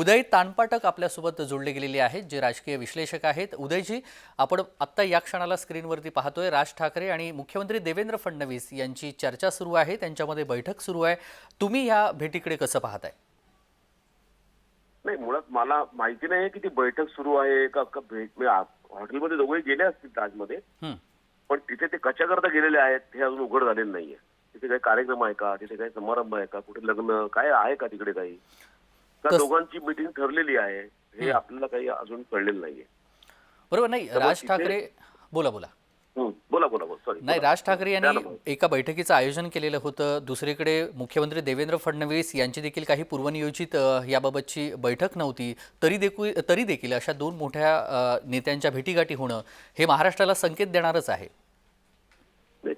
उदय तानपाटक आपल्यासोबत जोडले गेलेले आहेत जे राजकीय विश्लेषक आहेत. उदयजी आपण आत्ता या क्षणाला स्क्रीनवरती पाहतोय. राज ठाकरे आणि मुख्यमंत्री देवेंद्र फडणवीस यांची चर्चा सुरू आहे. त्यांच्यामध्ये बैठक सुरू आहे. तुम्ही या भेटीकडे कसं पाहताय? नाही मुळात मला माहिती नाही की ती बैठक सुरू आहे का भेट हॉटेलमध्ये दोघेही गेले असतील ताजमध्ये. पण तिथे ते कशाकरता गेलेले आहेत हे अजून उघड झालेलं नाहीये. तिथे काही कार्यक्रम आहे का? तिथे काही समारंभ आहे का? कुठे लग्न काय आहे का तिकडे काही? त्या दोघांची मिटिंग ठरलेली आहे. हे आपल्याला काही अजून कळलेलं नाहीये. बरोबर नाही राज ठाकरे बोला बोला. बोला बोला बोला. सॉरी नाही राज ठाकरे यांनी. एका बैठकीचं आयोजन केलेलं होतं. दुसरीकडे मुख्यमंत्री देवेंद्र फडणवीस यांची देखील काही पूर्वनियोजित याबाबतची बैठक नव्हती. तरी देखू तरी देखील अशा दोन मोठ्या नेत्यांच्या भेटीगाठी होणं हे महाराष्ट्राला संकेत देणारच आहे.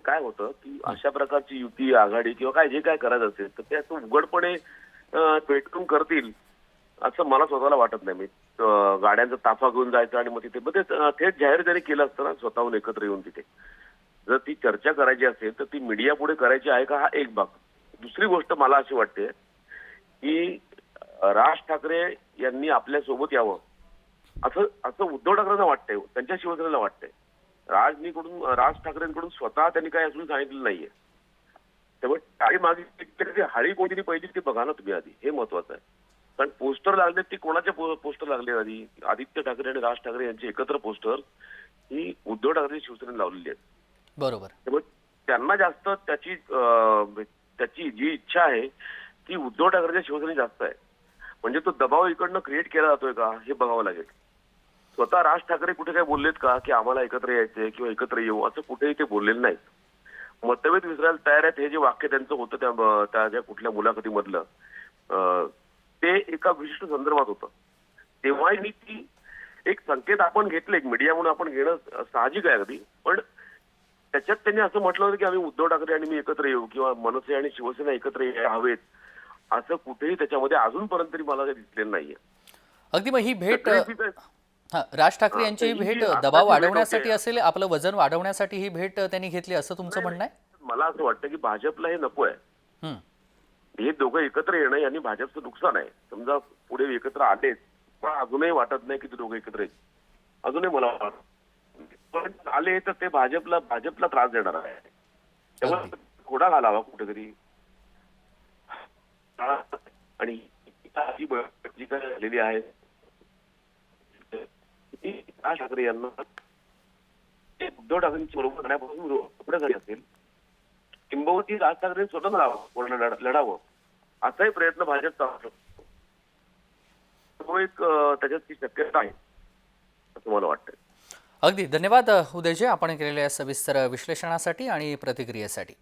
काय होतं की अशा प्रकारची युती आघाडी किंवा काय जे काय करायचं असेल तर ते उघडपणे पेटून करतील असं मला स्वतःला वाटत नाही. मी गाड्यांचा ताफा घेऊन जायचं आणि मग तिथे मग ते थेट जाहीर जरी केलं असतं ना स्वतःहून एकत्र येऊन तिथे. जर ती चर्चा करायची असेल तर ती मीडिया पुढे करायची आहे का? हा एक भाग. दुसरी गोष्ट मला अशी वाटते की राज ठाकरे यांनी आपल्यासोबत यावं. असं असं उद्धव ठाकरेंना वाटतंय त्यांच्या शिवसेनेला वाटतंय. राजनीकडून राज ठाकरेंकडून स्वतः त्यांनी काय अजून सांगितलं नाहीये. त्यामुळे टाळी मागे हाळी कोणती पहिली ते बघा ना तुम्ही आधी. हे महत्वाचं आहे. कारण पोस्टर लागले ती कोणाचे पोस्टर लागले आधी? आदित्य ठाकरे आणि राज ठाकरे यांची एकत्र पोस्टर ही उद्धव ठाकरे शिवसेनेने लावलेली आहेत. बरोबर. त्यामुळे त्यांना जास्त त्याची त्याची जी इच्छा आहे ती उद्धव ठाकरेच्या शिवसेने जास्त आहे. म्हणजे तो दबाव इकडनं क्रिएट केला जातोय का हे बघावं लागेल. स्वतः राज ठाकरे कुठे काय बोललेत का की आम्हाला एकत्र यायचंय किंवा एकत्र येऊ असं कुठेही ते बोललेले नाहीत. मतभेद विसरायला तयार आहेत हे जे वाक्य त्यांचं होतं त्या त्या ज्या कुठल्या मुलाखतीमधलं ते एका विशिष्ट संदर्भात होतं. तेव्हाही मी ती एक संकेत आपण घेतले एक मीडिया म्हणून आपण घेणं साहजिक आहे अगदी. पण त्याच्यात त्यांनी असं म्हटलं होतं की आम्ही उद्धव ठाकरे आणि मी एकत्र येऊ किंवा मनसे आणि शिवसेना एकत्र हवेत असं कुठेही त्याच्यामध्ये अजूनपर्यंत तरी मला काही दिसलेलं नाहीये. अगदी मग ही भेट राज ठाकरे यांची ही भेट दबाव वाढवण्यासाठी असेल आपलं वजन वाढवण्यासाठी ही भेट त्यांनी घेतली असं तुमचं म्हणणं आहे? मला असं वाटतं की भाजपला हे नको आहे. हं. दोघं एकत्र येणं यांनी भाजपचं नुकसान आहे. समजा पुढे एकत्र आलेच पण अजूनही वाटत नाही की ते दोघं एकत्र येतील अजूनही मला वाटत. पण आले तर ते भाजपला भाजपला त्रास देणार आहे. त्यामुळे घोडा घालावा कुठेतरी. आणि बैठक जी काय झालेली आहे राज ठाकरे यांना ते उद्धव ठाकरेंची बरोबर करण्यापासून पुढे झाली असेल किंबहुती राज ठाकरे स्वतंत्र राहावं पूर्ण लढावं. असाही प्रयत्न भाजपचा असतो तो एक त्याच्यात ती शक्यता आहे असं मला वाटतं अगदी. धन्यवाद उदयजी. आपण केलेल्या सविस्तर विश्लेषणासाठी आणि प्रतिक्रियेसाठी.